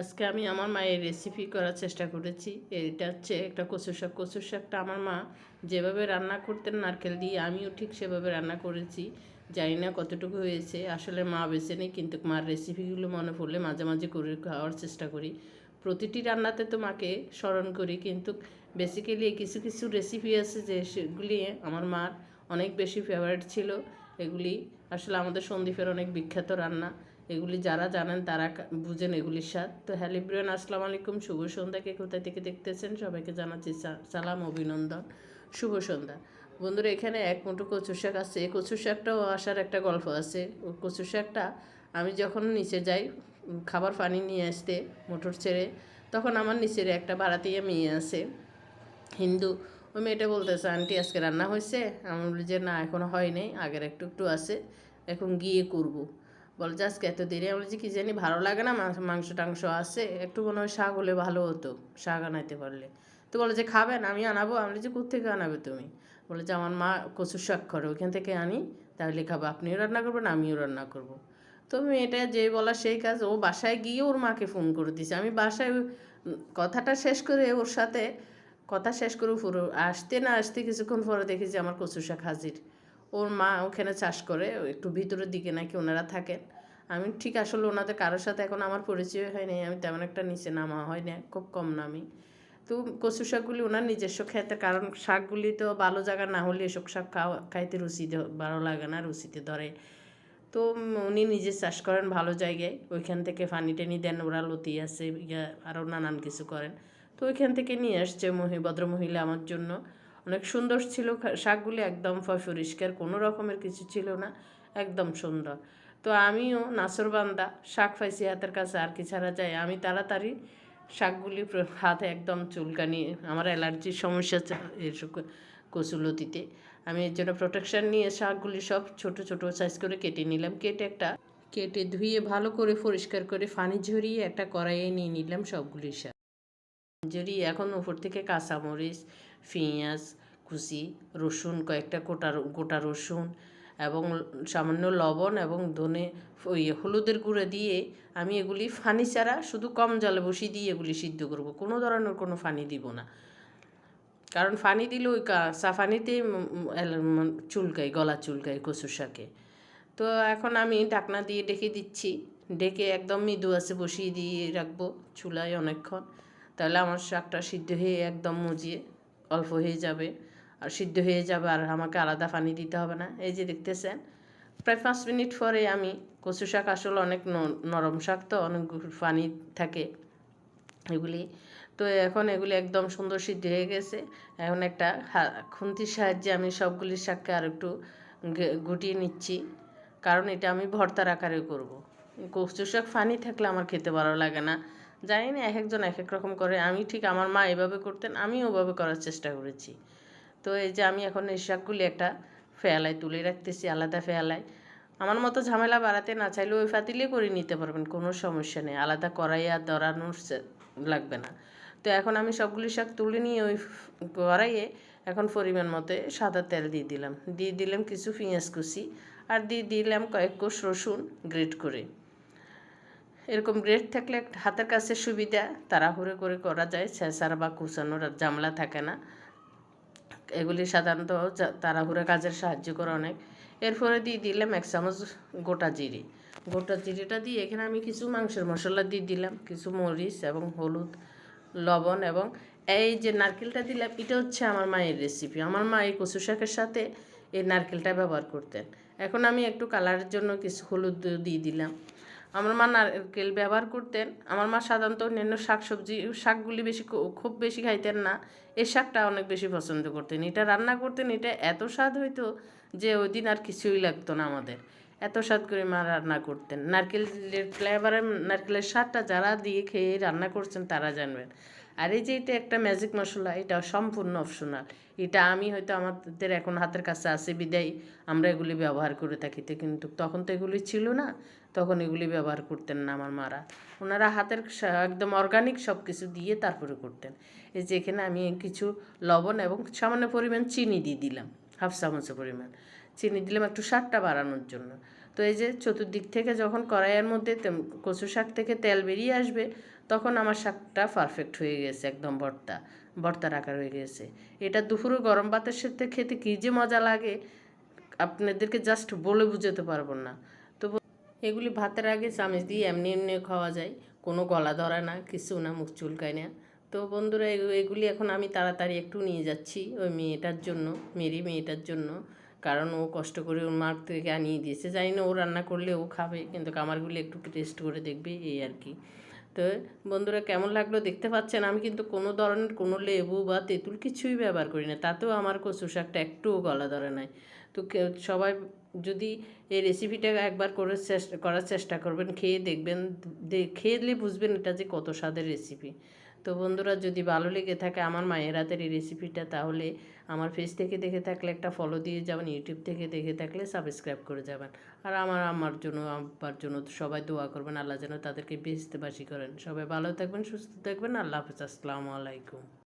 আজকে আমি আমার মায়ের রেসিপি করার চেষ্টা করেছি। এটা হচ্ছে একটা কচু শাক। কচু শাকটা আমার মা যেভাবে রান্না করতেন নারকেল দিয়ে, আমিও ঠিক সেভাবে রান্না করেছি। জানি না কতটুকু হয়েছে। আসলে মা বেছে নেই, কিন্তু মার রেসিপিগুলো মনে পড়লে মাঝে মাঝে করে খাওয়ার চেষ্টা করি। প্রতিটি রান্নাতে তো মাকে স্মরণ করি, কিন্তু বেসিক্যালি কিছু কিছু রেসিপি আছে যে সেগুলি আমার মার অনেক বেশি ফেভারিট ছিল। এগুলি আসলে আমাদের সন্দীপের অনেক বিখ্যাত রান্না। এগুলি যারা জানেন তারা বুঝেন এগুলির স্বাদ। তো হ্যালো ব্রিয়ান আসসালামু আলাইকুম, শুভ সন্ধ্যাকে কোথায় থেকে দেখতেছেন? সবাইকে জানাচ্ছি সালাম, অভিনন্দন। শুভ সন্ধ্যা। বন্ধুরা, এখানে এক মুঠো কচু শাক আছে। এই কচু শাকটাও আসার একটা গল্প আছে। ও কচু শাকটা আমি যখন নিচে যাই খাবার পানি নিয়ে আসতে মোটর ছেড়ে, তখন আমার নিচের একটা ভাড়াতিয়া মেয়ে আছে, হিন্দু। ওই মেয়েটা বলতেছে, আন্টি, আজকে রান্না হয়েছে? আমি বলি যে, না, এখনও হয়নি। আগের একটু একটু আছে। এখন গিয়ে করব। বলে যে আজকে এত দেরি? আমি বলছি, কি জানি, ভালো লাগে না, মাংস টাংস আছে। একটু মনে হয় শাক হলে ভালো হতো, শাক আনাইতে পারলে। তো বলে যে, খাবেন, আমি আনাবো? আমি বলি যে কোথেকে আনাবে তুমি? বলে যে, আমার মা কচু শাক করে, ওইখান থেকে আনি, তাহলে খাব। আপনিও রান্না করবেন, আমিও রান্না করব। তো মেয়েটা যে বলা সেই কাজ, ও বাসায় গিয়ে ওর মাকে ফোন করে দিছে। আমি বাসায় কথাটা শেষ করে ওর সাথে, কথা শেষ করে পুরো আসতে না আসতে কিছুক্ষণ পরে দেখি যে, আমার কচু শাক হাজির। ওর মা ওখানে চাষ করে একটু ভিতরের দিকে নাকি ওনারা থাকেন। আমি ঠিক আসলে ওনাদের কারোর সাথে এখন আমার পরিচয় হয়নি, আমি তেমন একটা নিচে নামা হয় না খুব কম নামি। তো কচু শাকগুলি ওনার নিজস্ব খেতে কারণ শাকগুলি তো ভালো জায়গা না হলে এসব শাক খাওয়া, খাইতে রুচিতে ভালো লাগে না, রুচিতে ধরে। তো উনি নিজে চাষ করেন ভালো জায়গায়, ওইখান থেকে পানি টানি দেন, ওরা লতি আছে আরও নানান কিছু করেন। তো ওইখান থেকে নিয়ে আসছে মহি, ভদ্রমহিলা আমার জন্য। অনেক সুন্দর ছিল শাকগুলি একদম ফ- পরিষ্কার কোনো রকমের কিছু ছিল না, একদম সুন্দর। তো আমিও নাসরবান্দা শাক পাইছি হাতের কাছে, আর কি ছাড়া যায়। আমি তাড়াতাড়ি শাকগুলি হাতে একদম চুলকানি, আমার অ্যালার্জির সমস্যা এসব কচুলতিতে। আমি এর জন্য প্রোটেকশান নিয়ে শাকগুলি সব ছোট ছোট সাইজ করে কেটে নিলাম। কেটে একটা, কেটে ধুয়ে ভালো করে পরিষ্কার করে পানি ঝরিয়ে একটা কড়াইয়ে নিয়ে নিলাম সবগুলি শাক যদি এখন উপর থেকে কাঁচামরিচ পেঁয়াজ, কুচি, রসুন, কয়েকটা গোটা গোটা রসুন এবং সামান্য লবণ এবং ধনে ওই হলুদের গুঁড়ো দিয়ে আমি এগুলি ফানি ছাড়া শুধু কম জলে বসিয়ে দিয়ে এগুলি সিদ্ধ করব। কোনো ধরনের কোনো ফানি দিব না। কারণ ফানি দিলে ওই কাঁচা ফানিতে চুলকাই গলা চুলকাই কচু শাকে। তো এখন আমি ঢাকনা দিয়ে ডেকে দিচ্ছি। ডেকে একদম মৃদু আছে বসিয়ে দিয়ে রাখব চুলায় অনেকক্ষণ। তাহলে আমার শাকটা সিদ্ধ হয়ে একদম মজিয়ে অল্প হয়ে যাবে। আর সিদ্ধ হয়ে যাবে আর আমাকে আলাদা পানি দিতে হবে না। এই যে দেখতেছেন, প্রায় পাঁচ মিনিট পরে আমি কচু শাক আসলে অনেক নরম শাক তো, অনেক পানি থাকে এগুলি। তো এখন এগুলি একদম সুন্দর সিদ্ধ হয়ে গেছে। এখন একটা খুন্তির সাহায্যে আমি সবগুলি শাককে আর একটু গুটিয়ে নিচ্ছি। কারণ এটা আমি ভর্তার আকারে করব। কচু শাক ফানি থাকলে আমার খেতে ভালো লাগে না। জানি না এক একজন এক এক রকম করে। আমি ঠিক আমার মা এভাবে করতেন আমি ওভাবে করার চেষ্টা করেছি। তো এই যে আমি এখন এই শাকগুলি একটা ফেয়ালায় তুলে রাখতেছি, আলাদা ফেয়ালায় আমার মতো ঝামেলা বাড়াতে না চাইলে ওই ফাতিলে করে নিতে পারবেন, কোনো সমস্যা নেই। আলাদা কড়াই আর দরানোর লাগবে না। তো এখন আমি সবগুলি শাক তুলে নিয়ে ওই কড়াইয়ে এখন পরিমাণ মতো সাদা তেল দিয়ে দিলাম। দিয়ে দিলাম কিছু পেঁয়াজ কুচি আর দিয়ে দিলাম কয়েক কোষ রসুন গ্রেট করে। এরকম গ্রেট থাকলে হাতের কাছে সুবিধা, তাড়াহুড়ো করে করা যায় ছেঁচার বা কুচানোর জামলা থাকে না। এগুলি সাধারণত তাড়াহুড়ো কাজের সাহায্য করে অনেক। এরপরে দিয়ে দিলাম এক চামচ গোটা জিরি। গোটা জিরিটা দিয়ে এখানে আমি কিছু মাংসের মশলা দিয়ে দিলাম, কিছু মরিচ এবং হলুদ, লবণ এবং এই যে নারকেলটা দিলাম, এটা হচ্ছে আমার মায়ের রেসিপি আমার মা এই কচু শাকের সাথে এই নারকেলটা ব্যবহার করতেন। এখন আমি একটু কালারের জন্য কিছু হলুদ দিয়ে দিলাম। আমার মা নারকেল ব্যবহার করতেন। আমার মা সাধারণত অন্যান্য শাক সবজি শাকগুলি বেশি খুব বেশি খাইতেন না। এই শাকটা অনেক বেশি পছন্দ করতেন। এটা রান্না করতেন, এটা এত স্বাদ হইতো যে ওই দিন আর কিছুই লাগতো না আমাদের। এত স্বাদ করে মা রান্না করতেন। নারকেলের ফ্লেভারের নারকেলের স্বাদটা যারা দিয়ে খেয়ে রান্না করছেন তারা জানবেন। আর এই যে এটা একটা ম্যাজিক মশলা, এটা সম্পূর্ণ অপশনাল এটা আমি হয়তো আমাদের এখন হাতের কাছে আছে, বিদায়। আমরা এগুলি ব্যবহার করে থাকি কিন্তু তখন তো এগুলি ছিল না। তখন এগুলি ব্যবহার করতেন না আমার মারা। ওনারা হাতের একদম অর্গানিক সব কিছু দিয়ে তারপরে করতেন। এই যে এখানে আমি কিছু লবণ এবং সামান্য পরিমাণ চিনি দিয়ে দিলাম, হাফ চামচের পরিমাণ। চিনি দিলাম একটু স্বাদটা বাড়ানোর জন্য। তো এই যে চতুর্দিক থেকে যখন কড়াইয়ের মধ্যে কচু শাক থেকে তেল বেরিয়ে আসবে, তখন আমার শাকটা পারফেক্ট হয়ে গেছে, একদম ভর্তা, ভর্তার আকার হয়ে গেছে। এটা দুপুরে গরম ভাতের সাথে খেতে কী যে মজা লাগে, আপনাদেরকে জাস্ট বলে বুঝাতে পারব না। এগুলি ভাতের আগে চামচ দিয়ে এমনি এমনি খাওয়া যায়। কোনো গলা ধরা না, কিছু না, মুখ চুলকায় না। তো বন্ধুরা এগুলি এখন আমি তাড়াতাড়ি একটু নিয়ে যাচ্ছি ওই মেয়েটার জন্য, মেরি মেয়েটার জন্য। কারণ ও কষ্ট করে ওর মার থেকে আনিয়ে দিয়েছে। জানি না ও রান্না করলে ও খাবে, কিন্তু কামারগুলি একটু টেস্ট করে দেখবে এই আর কি। তো বন্ধুরা, কেমন লাগল দেখতে পাচ্ছেন? আমি কিন্তু কোনো ধরনের কোনো লেবু বা তেঁতুল কিছুই ব্যবহার করি না। তাতেও আমার কচু শাকটা একটুও গলা ধরে নাই। তো সবাই যদি এই রেসিপিটা একবার করে চেষ্টা করার চেষ্টা করবেন, খেয়ে দেখবেন, দে- খেলে বুঝবেন এটা যে কত স্বাদের রেসিপি তো বন্ধুরা, যদি ভালো লেগে থাকে আমার মায়ের হাতের এই রেসিপিটা তাহলে আমার ফেস থেকে দেখে থাকলে একটা ফলো দিয়ে যাবেন ইউটিউব থেকে দেখে থাকলে সাবস্ক্রাইব করে যাবেন। আর আমার আমার জন্য, আব্বার জন্য সবাই দোয়া করবেন, আল্লাহ যেন তাদেরকে বেসতে বাসি করেন। সবাই ভালো থাকবেন, সুস্থ থাকবেন, আল্লাহ হাফিজ, আসসালামু আলাইকুম।